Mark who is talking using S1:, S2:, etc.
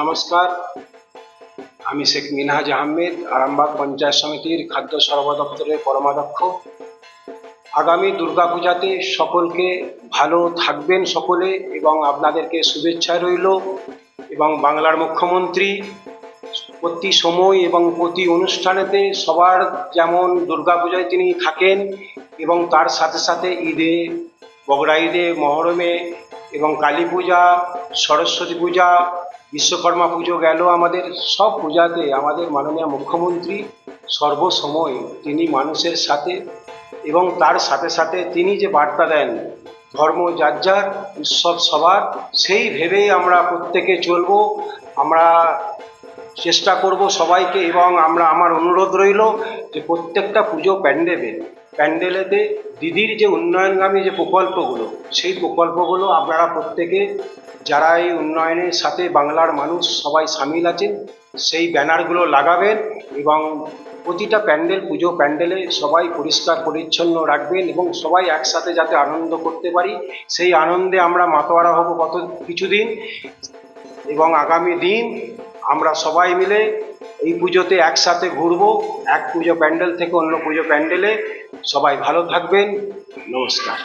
S1: নমস্কার। আমি শেখ মিনহাজ আহমেদ, আরামবাগ পঞ্চায়েত সমিতির খাদ্য সরবরাহ দপ্তরের কর্মাধ্যক্ষ আগামী দুর্গাপূজাতে সকলকে ভালো থাকবেন সকলে এবং আপনাদেরকে শুভেচ্ছা রইল এবং বাংলার মুখ্যমন্ত্রী প্রতি সময় এবং প্রতি অনুষ্ঠানেতে সবার যেমন দুর্গাপূজায় তিনি থাকেন এবং তার সাথে সাথে ঈদে বগরা ঈদে, মহরমে এবং কালী পূজা, সরস্বতী পূজা বিশ্বকর্মা পুজো গেল আমাদের সব পূজাতে। আমাদের মাননীয় মুখ্যমন্ত্রী সর্বসময় তিনি মানুষের সাথে এবং তার সাথে সাথে তিনি যে বার্তা দেন, ধর্ম যার যার, উৎসব সবার, সেই ভেবেই আমরা প্রত্যেকে চলব, আমরা চেষ্টা করব সবাইকে এবং আমরা আমার অনুরোধ রইল যে প্রত্যেকটা পুজো প্যান্ডেলে, প্যান্ডেলেতে দিদির যে উন্নয়নগামী যে প্রকল্পগুলো, সেই প্রকল্পগুলো আপনারা প্রত্যেকে যারা এই উন্নয়নের সাথে বাংলার মানুষ সবাই সামিল আছেন, সেই ব্যানারগুলো লাগাবেন এবং প্রতিটা প্যান্ডেল, পুজো প্যান্ডেলে সবাই পরিষ্কার, পরিচ্ছন্ন রাখবেন এবং সবাই একসাথে যাতে আনন্দ করতে পারি। সেই আনন্দে আমরা মাতোয়ারা হব কত কিছুদিন এবং আগামী দিন আমরা সবাই মিলে এই পুজোতে একসাথে ঘুরবো। এক পুজো প্যান্ডেল থেকে অন্য পুজো প্যান্ডেলে সবাই ভালো থাকবেন। নমস্কার।